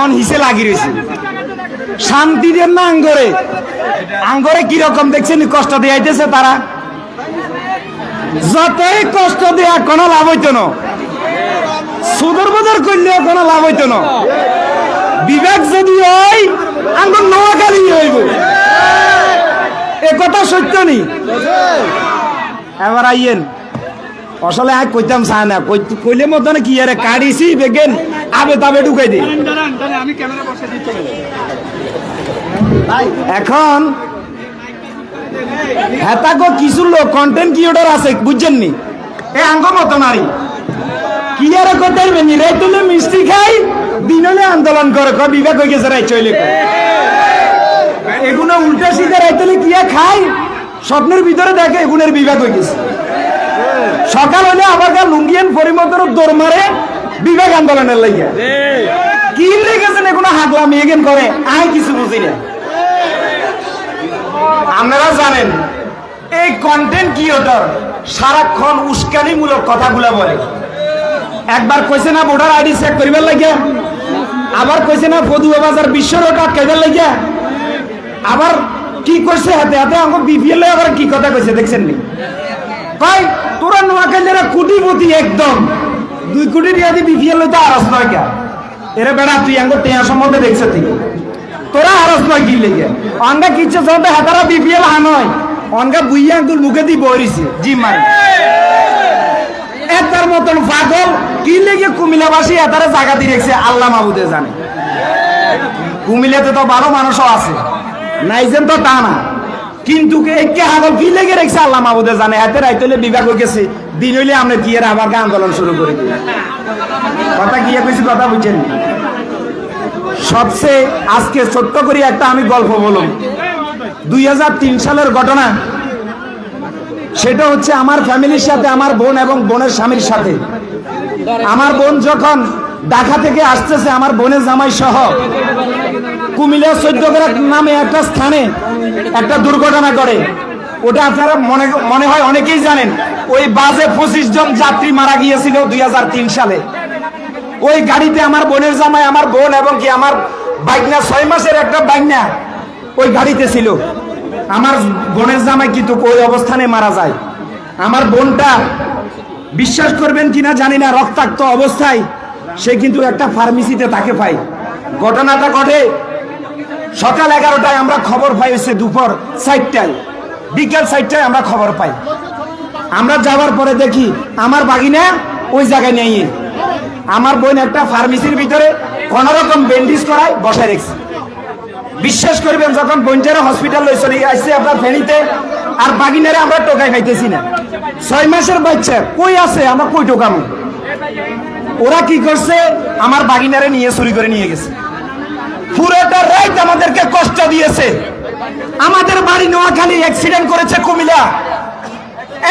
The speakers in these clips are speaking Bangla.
সারাক্ষণ হিসে লাগি রয়েছে। শান্তি দেন না আঙ্গরে? আঙ্গরে কীরকম দেখছেন? কষ্ট দিয়াইতেছে তারা। যতই কষ্ট দেয়া কোনো লাভ হইতো না। সুদর বাজার করলেও কোনো লাভ হইতো না। বিবেক যদি হয়, আঙ্গুর নোয়াখালী হইব। এ কথা সত্য নি? এবার আইয়েন। আসলে আয় কইতাম চায় না কইলে মতন কি আরে কাড়িছি বেগেন আবে তাবে ঢুকাই দিই। এখন হেতাগো কিছু লোক কন্টেন্ট ক্রিয়েটর আছে বুঝছেন নি? এ আঙ্গ মতো নারী। কি আর করতে পারবেন রে তুলে মিষ্টি খাই দিনলে আন্দোলন করে ক বিবেক হয়ে গেছে রাই চলে। এগুলো উল্টা সিধা রাইতলে কি আর খাই স্বপ্নের ভিতরে দেখে এগুনের বিবেক হয়ে গেছে। সকাল হলে গা লুঙ্গিয়ান পরিমতর দৌড় মারে বিবেক আন্দোলনের লাগিয়া কি লেগেছেন এগুলো হাগলাম এগেন করে? আই কিছু বুঝি না। আপনারা জানেন, এই কন্টেন্ট কি ক্রিয়েটর সারাক্ষণ উস্কানিমূলক কথাগুলো বলে। একবার কইছে না ভোটার আইডি চেক করিবার লাগিয়া আবার কইছে না ফদুয়া বাজার বিশ্ব রেকর্ড খাইবার লাগিয়া আবার কি করছে হাতে হাতে আমাকে বিপিএল আবার কি কথা কইছে দেখছেন নি? ভাই তোরা নোয়াখালীরা কোটিপতি একদম। দুই কোটি টাকা দিয়ে বিপিএল লইতে আরস নয় কে এরা বেড়া, তুই আঙ্গ টেয়া সম্বন্ধে দেখছে তুই তোরা আরস নয় কি লেগে? অনগা কিচ্ছে চলতে হাতারা বিপিএল হানয় অনগা বুইয়া আঙ্গুল মুখে দিয়ে বইরিছে জি মাই এতার মতন পাগল, কি লেগে কুমিল্লাবাসী এতারা জায়গা দিয়ে রেখেছে, আল্লাহ মাহবুদে জানে। কুমিল্লাতে তো ভালো মানুষও আছে, নাইজেন তো তা না কিন্তু কি লেগে আল্লাহ জানে? বিভাগ হয়ে গেছে দিন হইলে আমরা কি আন্দোলন শুরু করে? কথা কইছি কথা বুঝছেন? সবচেয়ে আজকে ছোট্ট করে একটা আমি গল্প বলুন। দুই সালের ঘটনা, সেটা হচ্ছে আমার ফ্যামিলির সাথে, আমার বোন এবং বোনের স্বামীর সাথে। আমার বোন যখন ঢাকা থেকে আসতেছে, আমার বোনের জামাই সহ। কুমিল্লা চৈদ্যগ্রাম নামে একটা স্থানে একটা দুর্ঘটনা করে ওটা আপনারা মনে মনে হয় অনেকেই জানেন। ওই বাসে পঁচিশ জন যাত্রী মারা গিয়েছিল দু হাজার তিন সালে। ওই গাড়িতে আমার বোনের জামাই, আমার বোন এবং কি আমার বাইকনা ছয় মাসের একটা বাইকনা ওই গাড়িতে ছিল। আমার বোনের জামাই কিন্তু ওই অবস্থানে মারা যায়। আমার বোনটা বিশ্বাস করবেন কিনা জানি না, রক্তাক্ত অবস্থায় সে কিন্তু একটা ফার্মেসিতে তাকে পাই ঘটনাটা ঘটে সকাল এগারোটায় আমরা খবর পাই হচ্ছে দুপুর চারটায়। বিকেল চারটায় আমরা খবর পাই। আমরা যাওয়ার পরে দেখি আমার বাগিনা ওই জায়গায় নেই। আমার বোন একটা ফার্মেসির ভিতরে কোন রকম ব্যান্ডেজ করায় বসায় রেখেছে। বিশ্বাস করবেন, যখন বোনটারা হসপিটাল লই চলে আসছে আপনার ফেনীতে, আর বাগিনারে আমরা টোকাই খাইতেছি না। ছয় মাসের বাচ্চা, কই আছে? আমরা কই টোকামো? ওরা কি করছে? আমার বাগিনারে নিয়ে চুরি করে নিয়ে গেছে। পুরোটা রাইট আমাদেরকে কষ্ট দিয়েছে। আমাদের বাড়ি নোয়াখালী অ্যাক্সিডেন্ট করেছে কুমিলা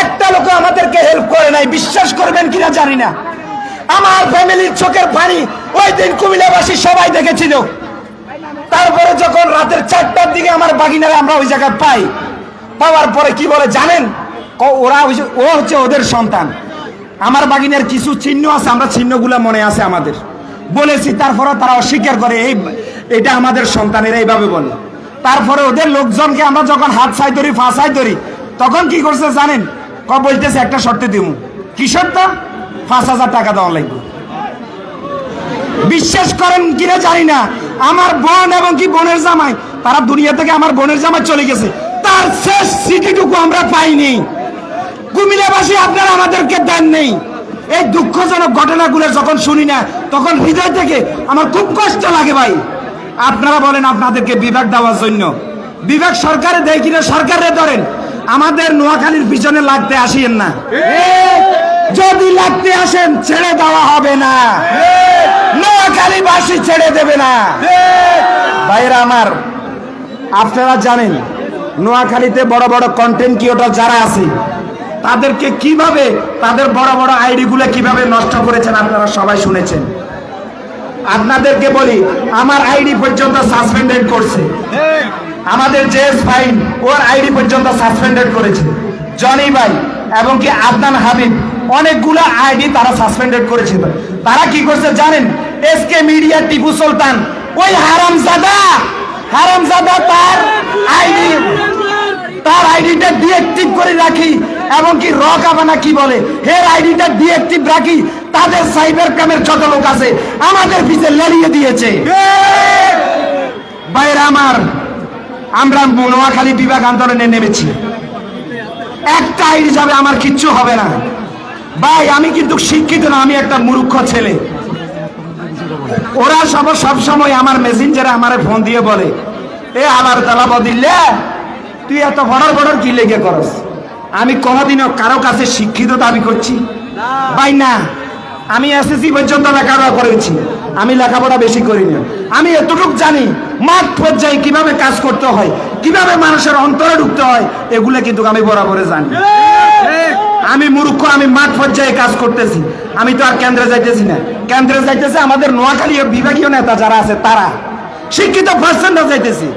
একটা লোক আমাদেরকে হেল্প করে নাই, বিশ্বাস করবেন কিনা জানি না। আমার ফ্যামিলির চোখের পানি ওই দিন কুমিল্লাবাসী সবাই দেখেছিল। তারপরে যখন রাতের চারটার দিকে আমার বাগিনারে আমরা ওই জায়গায় পাই, পাওয়ার পরে কি বলে জানেন? ওরা ও হচ্ছে ওদের সন্তান। আমার বাগিনার কিছু চিহ্ন আছে, আমরা চিহ্নগুলো মনে আছে আমাদের। বলেছি তারপরে তারা অস্বীকার করে, এই এটা আমাদের সন্তানেরা এইভাবে বলে তারপরে ওদের লোকজনকে আমরা যখন হাত ছাই ধরি ফা ছাই ধরি, তখন কি করছে জানেন? ক বলতেছে, একটা শর্তে দিব কি শর্ত? পাঁচ হাজার টাকা দেওয়া লাগবে। বিশ্বাস করেন কিনা জানি না। আমার বোন এবং কি বোনের জামাই, তারা দুনিয়া থেকে আমার বোনের জামাই চলে গেছে। তার শেষ স্মৃতিটুকু আমরা পাইনি। কুমিল্লাবাসী, আপনারা আমাদেরকে দেন নেই। এই দুঃখজনক ঘটনাগুলো যখন শুনি না, তখন হৃদয় থেকে আমার খুব কষ্ট লাগে ভাই। আপনারা বলেন আপনাদেরকে বিভাগ দেওয়ার জন্য। বিভাগ সরকারে দেয় কিনা সরকারে ধরেন, আমাদের নোয়াখালীর পিছনে লাগতে আসিয়েন না। যদি লাগতে আসেন, ছেড়ে দেওয়া হবে না। নোয়াখালী বাসী ছেড়ে দেবে না। ভাইরা আমার, আপনারা জানেন, নোয়াখালীতে বড় বড় কন্টেন্ট ক্রিয়েটর যারা আছে, তাদেরকে কীভাবে, তাদের বড় বড় আইডিগুলো কীভাবে নষ্ট করেছেন আপনারা সবাই শুনেছেন। আপনাদেরকে বলি, আমার আইডি পর্যন্ত সাসপেন্ডেড করছে। আমাদের জেস ফাইন, ওর আইডি পর্যন্ত সাসপেন্ডেড করেছে। জনি ভাই এবং কি আদনান হাবিব, অনেকগুলো আইডি তারা সাসপেন্ডেড করেছিল তারা কি করছে জানেন? এসকে মিডিয়া টিপু সুলতান, ওই হারামজাদা হারামজাদা তার আইডি, তার আইডিটা ডিএক্টিভ করে রাখি এবং কি র কাবানা কি বলে? হের আইডিটা ডিএক্টিভ রাখি। তাদের সাইবার ক্রাইমের যত লোক আছে আমাদের পিছে লড়িয়ে দিয়েছে। বাইরে আমার আমরা নোয়াখালী বিভাগ আন্দোলনে নেমেছি। একটা আইডি যাবে আমার কিচ্ছু হবে না। ভাই আমি কিন্তু শিক্ষিত না আমি একটা মূর্খ ছেলে। ওরা সব সব সময় আমার মেসেঞ্জারে আমার ফোন দিয়ে বলে এ আলার তালা বদিল্লে তুই এত বড়র বড়র কি লেগে করস? আমি কোনোদিনও কারও কাছে শিক্ষিত দাবি করছি। ভাই না। আমি এসএসসি পর্যন্ত লেখাপড়া করেছি। আমি লেখাপড়া বেশি করি না আমি এতটুকু জানি মাঠ পর্যায়ে কীভাবে কাজ করতে হয়, কীভাবে মানুষের অন্তরে ঢুকতে হয়, এগুলো কিন্তু আমি বরাবরে জানি। আমি মূর্খ, আমি মাঠ পর্যায়ে কাজ করতেছি। আমি তো আর কেন্দ্রে যাইতেছি না। কেন্দ্রে যাইতেছে আমাদের নোয়াখালী বিভাগীয় নেতা যারা আছে, তারা। শিক্ষিত পার্সেন্টরা যাইতেছে।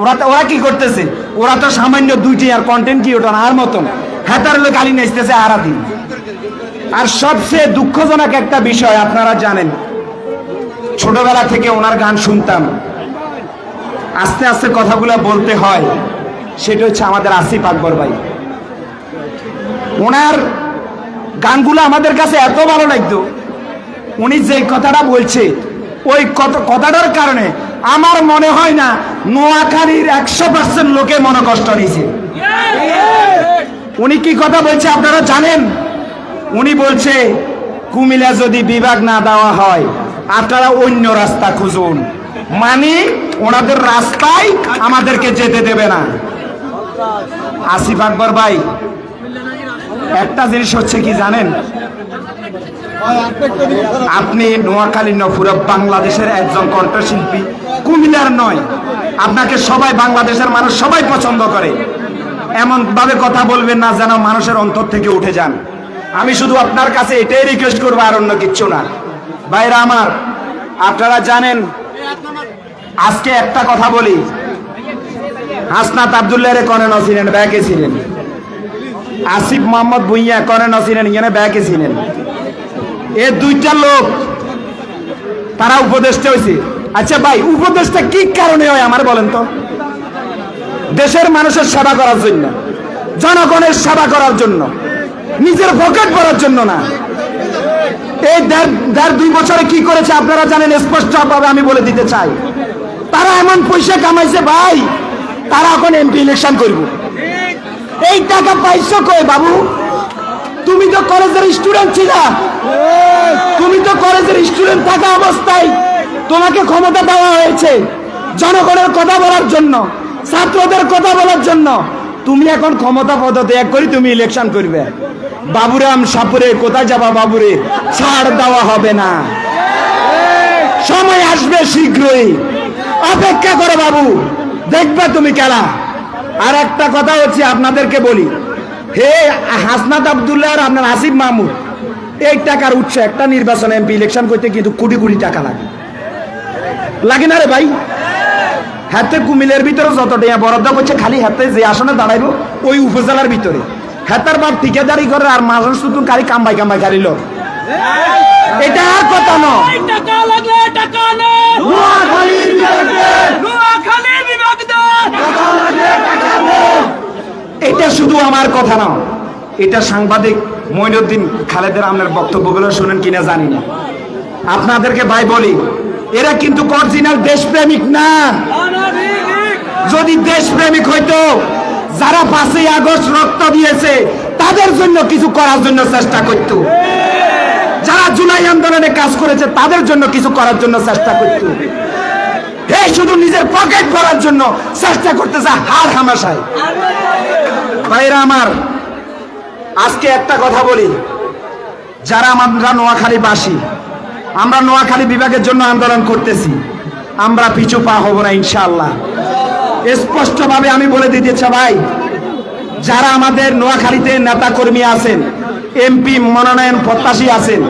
ওরা তো ওরা কি করতেছে? ওরা তো সামান্য দুইটি আর কন্টেন্ট কি ওটা আর মতন। হেতার লোক গালি নাচতেছে আরাদিন। আর সবচেয়ে দুঃখজনক একটা বিষয় আপনারা জানেন। ছোটবেলা থেকে ওনার গান শুনতাম। আস্তে আস্তে কথাগুলো বলতে হয়। সেটা হচ্ছে আমাদের আসিফ আকবর ভাই। ওনার গানগুলো আমাদের কাছে এত ভালো লাগতো। উনি যে কথাটা বলছে, ওই কথাটার কারণে আমার মনে হয় না নোয়াখালীর একশো পার্সেন্ট লোকে মনে কষ্ট নিয়েছে। উনি কি কথা বলছে আপনারা জানেন? উনি বলছে, কুমিল্লা যদি বিভাগ না দেওয়া হয়, আপনারা অন্য রাস্তা খুঁজুন। মানে ওনাদের রাস্তায় আমাদেরকে যেতে দেবে না। আসিফ আকবর ভাই, একটা জিনিস হচ্ছে কি জানেন? আপনি নোয়াখালী নপুরা বাংলাদেশের একজন কণ্ঠশিল্পী। কুমিল্লার নয়, আপনাকে সবাই বাংলাদেশের মানুষ সবাই পছন্দ করে। এমন ভাবে কথা বলবেন না যেন মানুষের অন্তর থেকে উঠে যান। আমি শুধু আপনার কাছে এটাই রিকোয়েস্ট করব আর অন্য কিচ্ছু না। বাইরা আমার, আপনারা জানেন, আজকে একটা কথা বলি। হাসনাত আবদুল্লাহ কনে নছিলেন ব্যাকে ছিলেন। আসিফ মোহাম্মদ ভুইয়া কনে নছিলেন এখানে ব্যাকে ছিলেন। এ দুইটা লোক, তারা উপদেষ্টা হয়েছে আচ্ছা ভাই, উপদেষ্টা কি কারণে হয় আমার বলেন তো? দেশের মানুষের সেবা করার জন্য, জনগণের সেবা করার জন্য। নিজের পকেট ভরার জন্য না। এই দেড় দুই বছরে কি করেছে আপনারা জানেন, স্পষ্ট ভাবে আমি বলে দিতে চাই। তারা এমন পয়সা কামাইছে, ভাই, তারা এখন এমপি ইলেকশন করব। এই টাকা পাইছো কই, বাবু? তুমি তো কলেজের স্টুডেন্ট ছিলা। তুমি তো কলেজের স্টুডেন্ট থাকা অবস্থায় তোমাকে ক্ষমতা দেওয়া হয়েছে। জনগণের কথা বলার জন্য, ছাত্রদের কথা বলার জন্য। তুমি এখন ক্ষমতা পদত্যাগ করে তুমি ইলেকশন করবে। বাবুরাম সাপুরে, কোথায় যাবা বাবুরে? ছাড় দেওয়া হবে না। সময় আসবে শীঘ্রই। অপেক্ষা করো বাবু, দেখবে তুমি খেলা আর একটা কথা হচ্ছে আপনাদেরকে বলি। হে হাসনাত আবদুল্লাহ আর আপনার আসিফ মাহমুদ, এই টাকার উৎস একটা নির্বাচন এমপি ইলেকশন করতে কিন্তু কোটি কোটি টাকা লাগে। লাগে না রে ভাই? হাতে কুমিলের ভিতরে যত টাকা বরাদ্দ করছে, খালি হাতে যে আসনে দাঁড়াইব, ওই উপজেলার ভিতরে। হাতার বাপ ঠিকাদারি করে আর মাজন শুধু কারি কাম্বাই কাম্বাই কারিল। এটা আর কথা নয়। টাকা লাগলে টাকা নে নোয়াখালীর নোয়াখালী বিভাগ। দেন এটা শুধু আমার কথা না এটা সাংবাদিক মঈনুদ্দিন খালেদের আপনার বক্তব্যগুলো শুনেন কিনা জানি না। আপনাদেরকে ভাই বলি এরা কিন্তু অরিজিনাল দেশপ্রেমিক না। যদি দেশপ্রেমিক হইতো যারা পাঁচই আগস্ট রক্ত দিয়েছে, তাদের জন্য কিছু করার জন্য চেষ্টা করত। যারা জুলাই আন্দোলনে কাজ করেছে, তাদের জন্য কিছু করার জন্য চেষ্টা করত। এই শুধু নিজের পকেট ভরার জন্য চেষ্টা করতেছে হার হামেশায় ভাইরা আমার, আজকে একটা কথা বলি। যারা আমরা নোয়াখালী বাসী আমরা নোয়াখালী বিভাগের জন্য আন্দোলন করতেছি, আমরা পিছু পা হব না ইনশাআল্লাহ। স্পষ্টভাবে আমি বলে দিতে চাই ভাই, যারা আমাদের নোয়াখালীতে নেতা কর্মী আছেন এমপি মনোনয়ন প্রত্যাশী আছেন,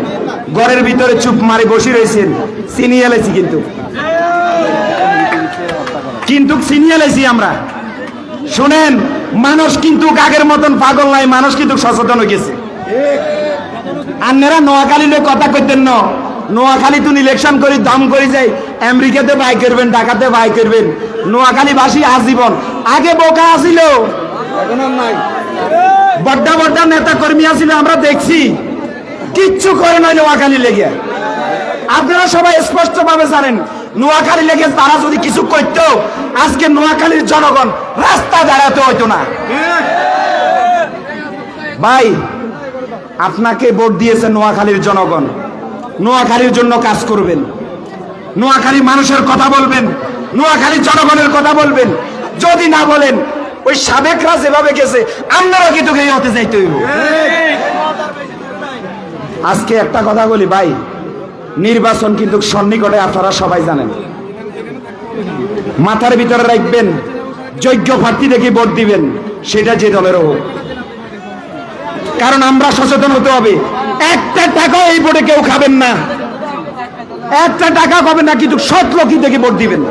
ঘরের ভিতরে চুপ মারি বসে রয়েছেন চিনিয়ে এলেছি কিন্তু। কিন্তু চিনিয়ে এলেছি আমরা। শুনেন, মানুষ কিন্তু আগের মতন পাগল নাই, মানুষ কিন্তু সচেতন হয়ে গেছে। আপনারা নোয়াখালী লোক কথা কইতেন ন নোয়াখালী তুন ইলেকশন করি দাম করি যাই আমেরিকাতে বাই করবেন ঢাকাতে বাই করবেন। নোয়াখালী বাসী আজীবন। আগে বোকা আসিল বড্ডা বড্ডা নেতা কর্মী আসিল আমরা দেখছি। কিচ্ছু করে নয় নোয়াখালী লেগে। আপনারা সবাই স্পষ্ট ভাবে জানেন নোয়াখালী লেগে তারা যদি কিছু করতো আজকে নোয়াখালীর জনগণ রাস্তা দাঁড়াতে হইতো না। ভাই আপনাকে ভোট দিয়েছে নোয়াখালীর জনগণ। নোয়াখালীর জন্য কাজ করবেন। নোয়াখালী মানুষের কথা বলবেন, নোয়াখালী জনগণের কথা বলবেন। যদি না বলেন, ওই সাবেকরা যেভাবে গেছে, আপনারা কিন্তু হতে হইব? আজকে একটা কথা বলি ভাই, নির্বাচন কিন্তু সন্নিকটে আপনারা সবাই জানেন। মাথার ভিতরে রাখবেন, যোগ্য প্রার্থী দেখে ভোট দিবেন, সেটা যে দলেরও হোক। কারণ আমরা সচেতন হতে হবে। একটা টাকা এই ভোটে কেউ খাবেন না। একটা টাকা পাবেন না, কিন্তু সৎ লোকই দেখে ভোট দিবেন।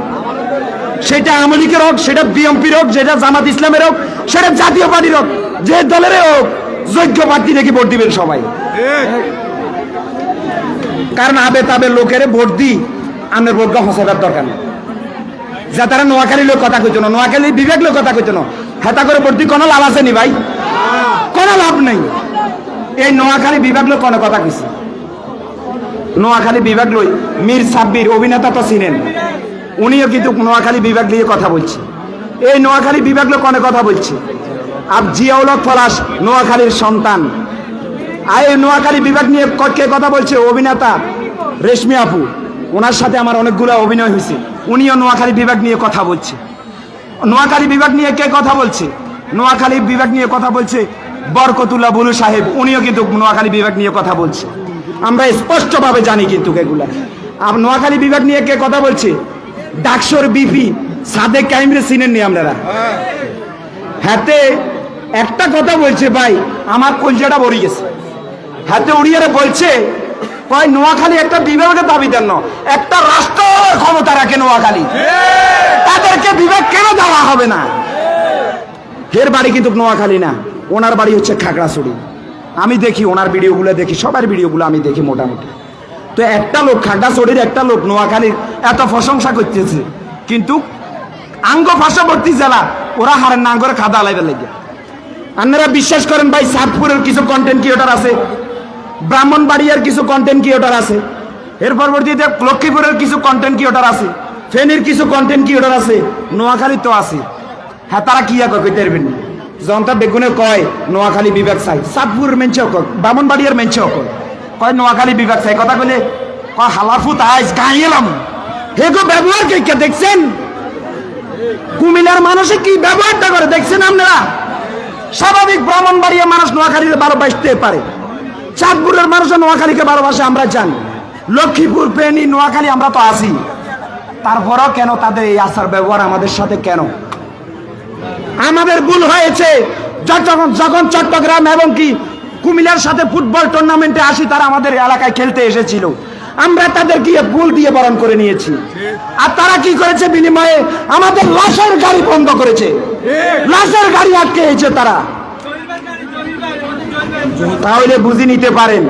সেটা আওয়ামী লীগের হোক, সেটা বিএমপির হোক, সেটা জামাত ইসলামের হোক, সেটা জাতীয় পার্টির হোক, যে দলের হোক, যোগ্য প্রার্থী দেখে ভোট দিবেন সবাই। কারণ আবে তাবে লোকের ভোট দি আপনার ভোটটা ফসাইবার দরকার নেই। যা তারা নোয়াখালী লোক কথা কইতো না, নোয়াখালী বিবেক লোক কথা কইতো না। হেতা করে ভোট দি কোনো লাভ আছে নি ভাই? কোনো লাভ নেই। এই নোয়াখালী বিভাগ লোক কোনো কথা কইছে নোয়াখালী বিভাগ লই মীর সাব্বির অভিনেতা তো চিনেন। উনিও কিন্তু নোয়াখালী বিভাগ নিয়ে কথা বলছে। এই নোয়াখালী বিভাগ লোক অনেক কথা বলছে? আর জিয়াউলক পলাশ নোয়াখালীর সন্তান। আর এই নোয়াখালী বিভাগ নিয়ে কে কথা বলছে? অভিনেতা রেশমি আপু। ওনার সাথে আমার অনেকগুলো অভিনয় হয়েছে। উনিও নোয়াখালী বিভাগ নিয়ে কথা বলছে। নোয়াখালী বিভাগ নিয়ে কে কথা বলছে? নোয়াখালী বিভাগ নিয়ে কথা বলছে বরকতুল্লাহ বুলু সাহেব, উনিও কিন্তু নোয়াখালী বিভাগ নিয়ে কথা বলছে। আমরা স্পষ্টভাবে জানি কিন্তু এগুলা। নোয়াখালী বিভাগ নিয়ে কে কথা বলছে? ডাকসর বিপি, সাদেক কাইমরে চিনেন নি আপনারা? হাতে একটা কথা বলছে ভাই, আমার কলজাটা ভরে গেছে। হাতে উড়িয়ারে বলছে কয় নোয়াখালী একটা বিভাগের দাবি দেন একটা রাষ্ট্র ক্ষমতা রাখে নোয়াখালী। তাদেরকে বিভাগ কেন দেওয়া হবে না? ফের বাড়ি কিন্তু নোয়াখালী না। ওনার বাড়ি হচ্ছে খাগড়াছড়ি। আমি দেখি ওনার ভিডিওগুলো দেখি, সবার ভিডিওগুলো আমি দেখি মোটামুটি। তো একটা লোক খাগড়াছড়ির একটা লোক নোয়াখালীর এত প্রশংসা করতেছে, কিন্তু আঙ্গ পার্শ্ববর্তী জেলা, ওরা হারেন না করে খাদা আলাইবার লাগে আপনারা বিশ্বাস করেন ভাই, সাতপুরের কিছু কন্টেন্ট ক্রিয়েটার আছে, ব্রাহ্মণবাড়িয়ার কিছু কন্টেন্ট ক্রিয়েটার আছে, এর পরবর্তীতে লক্ষ্মীপুরের কিছু কন্টেন্ট ক্রিয়েটার আছে, ফেনীর কিছু কন্টেন্ট ক্রিয়েটার আছে নোয়াখালী তো আছে। হ্যাঁ তারা কি কইতে পারবেন না। জনতা বেগুনে কয়, নোয়াখালী বিভাগ চাই। সাতপুর মেনছেও কয় ব্রাহ্মণবাড়িয়ার মেনছেও কয় কয়, নোয়াখালী বিভাগ চাই। কথা কইলে, কয়, হালাফুত আইস গাই এলাম। হেগো ব্যবহার কে কে দেখছেন? কুমিল্লার মানুষে কি ব্যবহারটা করে দেখছেন আপনারা? স্বাভাবিক ব্রাহ্মণবাড়িয়া মানুষ নোয়াখালীতে বারো বাসতে পারে। চাঁদপুরের মানুষ নোয়াখালীকে ভালোবাসে, আমরা জানি। লক্ষ্মীপুর, ফেনী, নোয়াখালী আমরা তো আছি। তারপরও কেন তাদের এই আচার ব্যবহার আমাদের সাথে কেন? আমাদের ভুল হয়েছে। যখন যখন চট্টগ্রাম এবং কি কুমিল্লার সাথে ফুটবল টুর্নামেন্টে আসি, তারা আমাদের এলাকায় খেলতে এসেছিল। আমরা তাদের গিয়ে ভুল দিয়ে বরণ করে নিয়েছি। আর তারা কি করেছে বিনিময়ে? আমাদের লাশের গাড়ি বন্ধ করেছে। লাশের গাড়ি আটকেছে তারা। তাহলে বুঝে নিতে পারেন,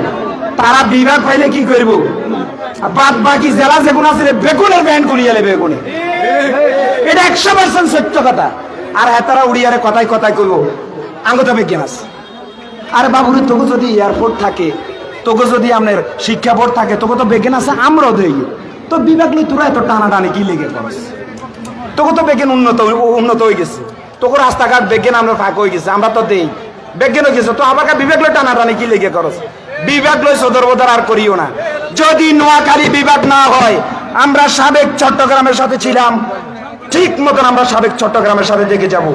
তারা বিভাগ পাইলে কি করব? বাদ বাকি জেলা যেগুলো আছে, বেগুনের ব্যান্ড করিয়ে নেবে বেগুনে। এটা একশো পার্সেন্ট সত্য কথা। আর হ্যাঁ তারা উড়িয়ারে কথাই কথাই করব আঙ্গতা বিজ্ঞান আছে। আরে বাবুরে তোকে যদি এয়ারপোর্ট থাকে তোকে যদি আপনার শিক্ষা বোর্ড থাকে তোকে তো বেগেন আছে, আমরাও দেই। তো বিভাগ নিয়ে তোরা এত টানাটানি কি লেগে করস তোকে তো বেগেন উন্নত উন্নত হয়ে গেছে। তোকে রাস্তাঘাট বেগেন আমরা ফাঁক হয়ে গেছে, আমরা তো দেই। বেগেন হয়ে গেছে, তো আমাকে বিবেক লই টানাটানি কি লেগে করস বিবেক লই সদর বদর আর করিও না। যদি নোয়াখালী বিভাগ না হয়, আমরা সাবেক চট্টগ্রামের সাথে ছিলাম ঠিক মতন আমরা সাবেক চট্টগ্রামের সাথে দেখে যাব।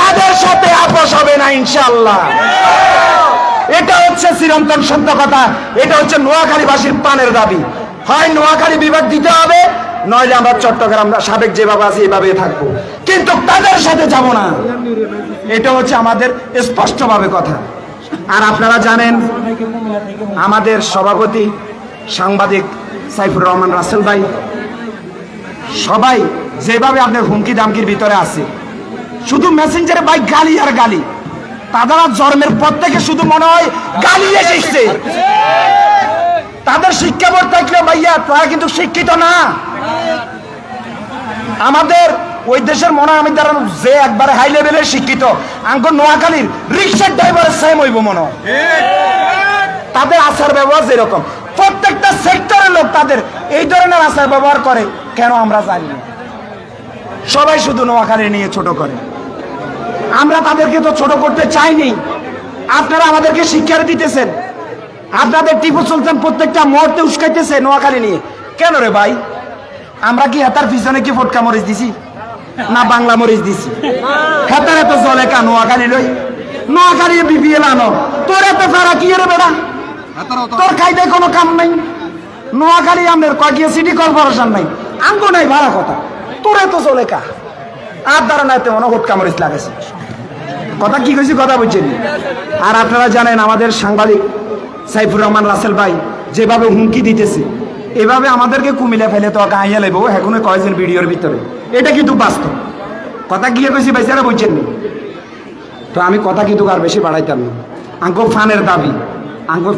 তাদের সাথে আপোষ হবে না ইনশাল্লাহ এটা হচ্ছে চিরন্তন সত্য কথা। এটা হচ্ছে নোয়াখালীবাসীর প্রাণের দাবি। হয় নোয়াখালী বিভাগ দিতে হবে, নইলে আমরা চট্টগ্রাম সাবেক যেভাবে আছি এভাবে থাকব। কিন্তু তাদের সাথে যাব না। এটা হচ্ছে আমাদের স্পষ্টভাবে কথা। আর আপনারা জানেন, আমাদের সভাপতি সাংবাদিক সাইফুর রহমান রাসেল ভাই, সবাই যেভাবে আপনার হুমকি দামকির ভিতরে আছে, শুধু মেসেঞ্জারে ভাই গালি আর গালি। তারা জন্মের পর থেকে শুধু মনে হয় গালি এসেছে। তাদের শিক্ষা বোর্ড থাকলেও ভাইয়া, তারা কিন্তু শিক্ষিত না। আমাদের ওই দেশের মনে আমি দ্বারা যে একবারে হাই লেভেলের শিক্ষিত আঙ্ক নোয়াখালীর রিক্সার ড্রাইভারের সেম হইব মনে হয়। তাদের আচার ব্যবহার যেরকম, প্রত্যেকটা সেক্টরের লোক তাদের এই ধরনের আচার ব্যবহার করে, কেন আমরা জানি না। সবাই শুধু নোয়াখালী নিয়ে ছোট করে। আমরা তাদেরকে তো ছোট করতে চাইনি। আপনারা আমাদেরকে শিক্ষা দিতেছেন। আপনাদের টিপু সুলতান প্রত্যেকটা মুহূর্তে উস্কাইতেছে নোয়াখালী নিয়ে। কেন রে ভাই? আমরা কি হেতার পিছনে কি ফটকা মরিচ দিছি? না বাংলা মরিচ দিছি? হেতার এত জলে কা নোয়াখালী লই? নোয়াখালী বিপিএল আনো। তোর এত ফেরা কি রে বেড়া? তোর খাইতে কোনো কাম নাই। নোয়াখালী আমাদের কয়েক সিটি কর্পোরেশন নাই। আঙ্গো নাই ভাড়া কথা। তোর এত চলে কা। আর নাই তেমন হটকা মরিচ লাগাইছে। কথা কি কইছি, কথা বুঝছেন আর আপনারা জানেন আমাদের সাংবাদিক সাইফুর রহমান রাসেল ভাই যেভাবে হুমকি দিতেছে, এভাবে আমাদেরকে কুমিলে ফেলে তো গাইয়া লেব এখনও কয়েছেন ভিডিওর ভিতরে। এটা কিন্তু বাস্তব। কথা গিয়ে কইছি বেচারা বুঝছেন নি? তো আমি কথা কিন্তু আর বেশি বাড়াইতাম না। আঙ্কো ফানের দাবি আঙ্কো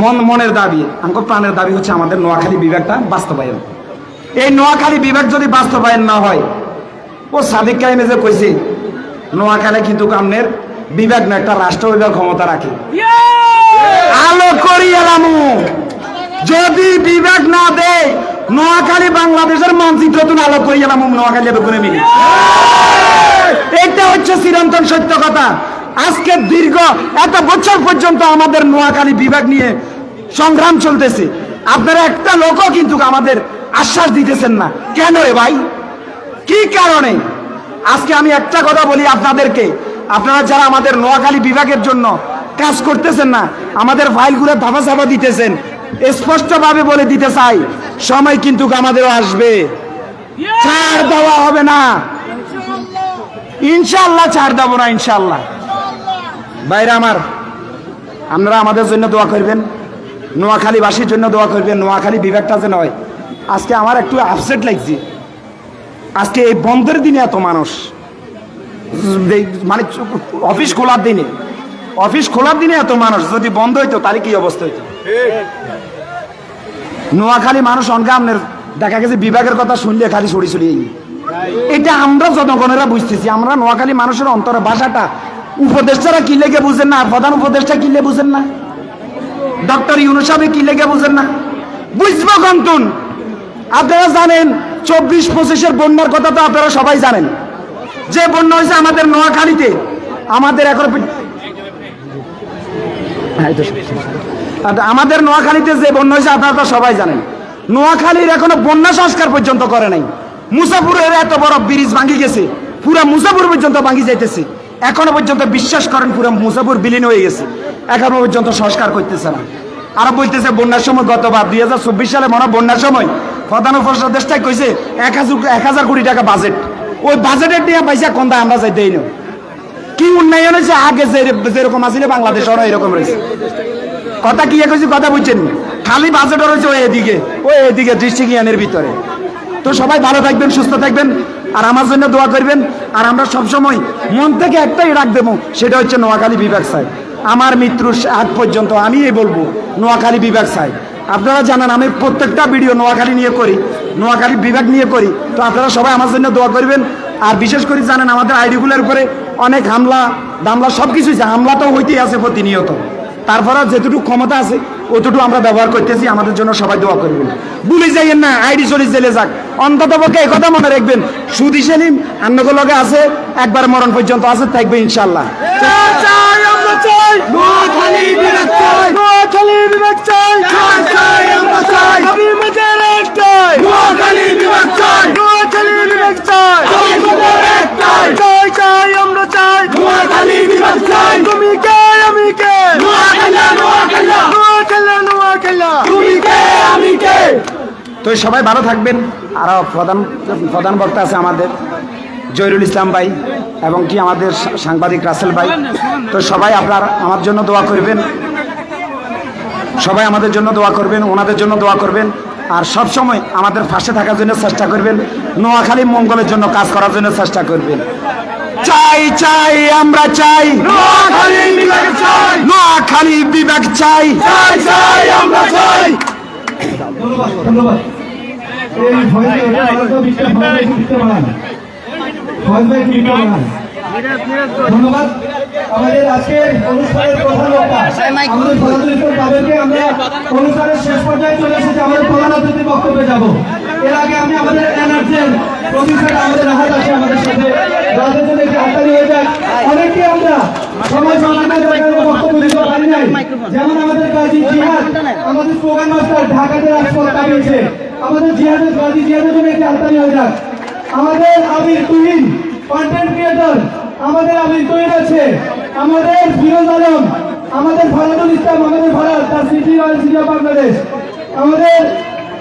মন মনের দাবি আঙ্কো প্রাণের দাবি হচ্ছে আমাদের নোয়াখালী বিভাগটা বাস্তবায়ন। এই নোয়াখালী বিভাগ যদি বাস্তবায়ন না হয় ও সাদিক কাইমে যে কইছে নোয়াখালী কিন্তু কামনের বিভাগ না একটা রাষ্ট্র বিভাগ ক্ষমতা রাখে। আলো করি এলামু। যদি বিভাগ না দেয় নোয়াখালী বাংলাদেশের মানচিত্র তুমি আলো করি এলামু নোয়াখালী বেগুনে মিলি? এটা হচ্ছে চিরন্তন সত্য কথা। আজকে দীর্ঘ এত বছর পর্যন্ত আমাদের নোয়াখালী বিভাগ নিয়ে সংগ্রাম চলতেছে। আপনারা একটা লোকও কিন্তু আমাদের আশ্বাস দিতেছেন না। কেন রে ভাই? কি কারণে? আজকে আমি একটা কথা বলি আপনাদেরকে। আপনারা যারা আমাদের নোয়াখালী বিভাগের জন্য কাজ করতেছেন না, আমাদের ফাইলগুলো ধাপা চাপা দিতেছেন। স্পষ্টভাবে বলে দিতে চাই, সময় কিন্তু আমাদেরও আসবে। ছাড় দেওয়া হবে না। ইনশাল্লাহ ছাড় দেবো না ইনশাল্লাহ বাইরে আমার, আপনারা আমাদের জন্য দোয়া করবেন। নোয়াখালীবাসীর জন্য দোয়া করবেন, নোয়াখালী বিভাগটা যে নয় আজকে আমার একটু আপসেট লাগছে। আজকে এই বন্ধের দিনে এত মানুষ। মানে অফিস খোলার দিনে। অফিস খোলার দিনে এত মানুষ, যদি বন্ধ হইতো, তাহলে কি অবস্থা হইতো? নোয়াখালী মানুষ অনকা আপনার দেখা গেছে বিভাগের কথা শুনলে খালি সরি সরিয়ে এটা আমরা জনগণেরা বুঝতেছি, আমরা নোয়াখালী মানুষের অন্তরে ভাষাটা, উপদেষ্টারা কি লেগে বুঝেন না প্রধান উপদেষ্টা কি লেগে বুঝেন না? ডক্টর ইউনুস সাহেব কি লেগে বুঝেন না? বুঝব কন্তুন। আপনারা জানেন চব্বিশ পঁচিশের বন্যার কথা তো আপনারা সবাই জানেন। যে বন্যা হয়েছে আমাদের নোয়াখালীতে আমাদের এখন হ্যাঁ, আমাদের নোয়াখালীতে যে বন্যা হয়েছে আপনারা তো সবাই জানেন। নোয়াখালীর এখনও বন্যা সংস্কার পর্যন্ত করে নাই। মুসাফুরের এত বড় ব্রিজ ভাঙি গেছে পুরা মুসাফুর পর্যন্ত ভাঙি যাইতেছে। এখনও পর্যন্ত বিশ্বাস করেন পুরো মুসাফুর বিলীন হয়ে গেছে। এখনও পর্যন্ত সংস্কার করতেছে না। আরও বলতেছে বন্যার সময় গতবার দুই হাজার চব্বিশ সালে মনে বন্যার সময় প্রধান উপদেষ্টায় কইছে, এক হাজার এক হাজার কোটি টাকা বাজেট ওই বাজেটের নিয়ে পয়সা কোনটা আমরা যাইতেই না কি উন্নয়ন হয়েছে? আগে যেরকম আছিল বাংলাদেশ ওরা এরকম রয়েছে কথা কি কইছি কথা বুঝছেন খালি বাজেট রয়েছে ওই এদিকে ওই এদিকে ডিস্ট্রিক্ট ইয়ানের ভিতরে। তো সবাই ভালো থাকবেন, সুস্থ থাকবেন, আর আমার জন্য দোয়া করবেন। আর আমরা সবসময় মন থেকে একটাই রাখ দেবো, সেটা হচ্ছে নোয়াখালী বিভাগ সাহেব। আমার মৃত্যুর আগ পর্যন্ত আমি এই বলব, নোয়াখালী বিভাগ সাহেব। আপনারা জানেন আমি প্রত্যেকটা ভিডিও নোয়াখালী নিয়ে করি নোয়াখালী বিভাগ নিয়ে করি। তো আপনারা সবাই আমার জন্য দোয়া করবেন। আর বিশেষ করে জানেন আমাদের আইডিগুলোর উপরে অনেক হামলা দামলা সব কিছুই হামলা তো হইতেই আছে প্রতিনিয়ত। তারপরে যেটুকু ক্ষমতা আছে অতটুকু আমরা ব্যবহার করতেছি। আমাদের জন্য সবাই দোয়া করবেন। ভুলে যাইয়েন না আইডি চল্লিশ জেলে যাক। অন্তত পক্ষে কথা মনে রাখবেন সুদি সেলিম আন্নগো লগে আছে একবার মরণ পর্যন্ত আছে থাকবে ইনশাল্লাহ চাই আমরা চাই নোয়াখালী বিভাগ চাই নোয়াখালী বিভাগ চাই চাই আমরা চাই আমি মেজের একটাই নোয়াখালী বিভাগ চাই নোয়াখালী বিভাগ চাই চাই চাই আমরা চাই নোয়াখালী বিভাগ চাই তুমি কে আমি কে নোয়াখালী নোয়াখালী নোয়াখালী নোয়াখালী তুমি কে আমি কে তো সবাই ভালো থাকবেন। আর প্রধান প্রধান বক্তা আছে আমাদের জহিরুল ইসলাম ভাই এবং কি আমাদের সাংবাদিক রাসেল ভাই। তো সবাই আপনার আমার জন্য দোয়া করবেন। সবাই আমাদের জন্য দোয়া করবেন ওনাদের জন্য দোয়া করবেন। আর সব সময় আমাদের পাশে থাকার জন্য চেষ্টা করবেন। নোয়াখালী মঙ্গলের জন্য কাজ করার জন্য চেষ্টা করবেন। চাই চাই আমরা চাই। নোয়াখালী বিভাগ চাই। চাই চাই আমরা চাই। ধন্যবাদ ধন্যবাদ। এই ভয়কে আলাদা বিক্রি ভয় বিক্রি বানান ভয় ভাই বিক্রি ধন্যবাদ। আমাদের আজকের আমরা অনুষ্ঠানের শেষ পর্যায়ে চলে এসেছি। আমাদের এর আগে আমি আমাদের এনার্জেন প্রফেসর আমাদের রাহাত আছে, আমাদের সাথে। রাহাতের জন্য হয়ে যাক। অনেকে আমরা সময় সংকটের যেমন আমাদের কাজী জিহাদ, আমাদের স্লোগান মাস্টার, ঢাকাতে রাজপথ কাটিয়েছে আমাদের জিহাদের কাজী জিহাদের জন্য একটি হাততালি হয়ে যাক আমাদের আবির তুহিন কন্টেন্ট ক্রিয়েটর আমাদের আবির তুহিন আছে। আমাদের ফিরোজ আলম, আমাদের ফরাদুল ইসলাম, আমাদের ফরাদ, তার city royal city of Bangladesh. আমাদের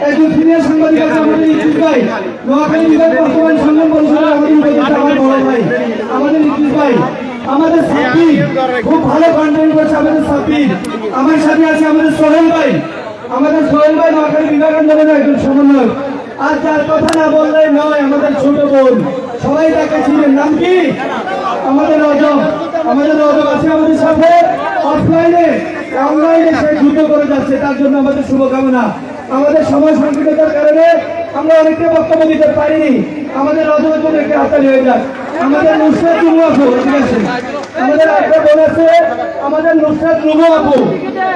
একজন সিনিয়র সাংবাদিক আছে আমাদের ইতিশ ভাই। নোয়াখালী বিভাগ বর্তমান সংগ্রাম পরিষদের আমাদের উপদেষ্টা আমার বড় ভাই। আমাদের ইতিশ ভাই, আমাদের সাব্বির, খুব ভালো কন্টেন্ট করছে আমাদের সাব্বির। আমার সাথে আছে আমাদের সোহেল ভাই। আমাদের সোহেল ভাই নোয়াখালী বিভাগ আন্দোলনের একজন সমন্বয়ক। আর যার কথা না বললে নয়, আমাদের ছোট বোন। সবাই তাকে ছিলেন নাম কি? আমাদের রজব আমাদের রজব আছে আমাদের সাথে অফলাইনে অনলাইনে সে যুদ্ধ করে যাচ্ছে। তার জন্য আমাদের শুভকামনা। আমাদের সময় সংকীর্ণতার কারণে আমরা অনেকটা বক্তব্য দিতে পারিনি। আমাদের রজবের জন্য একটা হাতালি হয়ে যাক। আমাদের নুসরাত রুমু আপু, ঠিক আছে? আমাদের একটা বোন আছে। আমাদের নুসরাত রুমু আপু।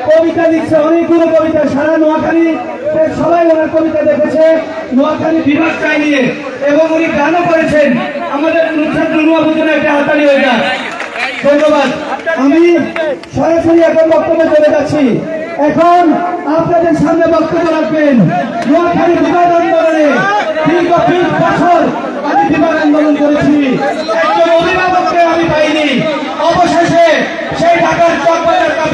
কবিতা লিখছে অনেকগুলো কবিতা, সারা নোয়াখালী সবাই ওনার কবিতা দেখেছে। নোয়াখালী বিভাগ চাই নিয়ে এবং উনি গানও করেছেন। আমাদের জন্য একটা হাতালি হয়ে যাক ধন্যবাদ। আমি সরাসরি এখন বক্তব্য চলে যাচ্ছি। এখন আপনাদের সামনে বক্তব্য রাখবেন। নোয়াখালী বিভাগ আন্দোলনে দীর্ঘ বিশ বছর আমি বিভাগ আন্দোলন করেছি। একজন অভিভাবককে আমি পাইনি। অবশেষে সেই ঢাকার চকবাজার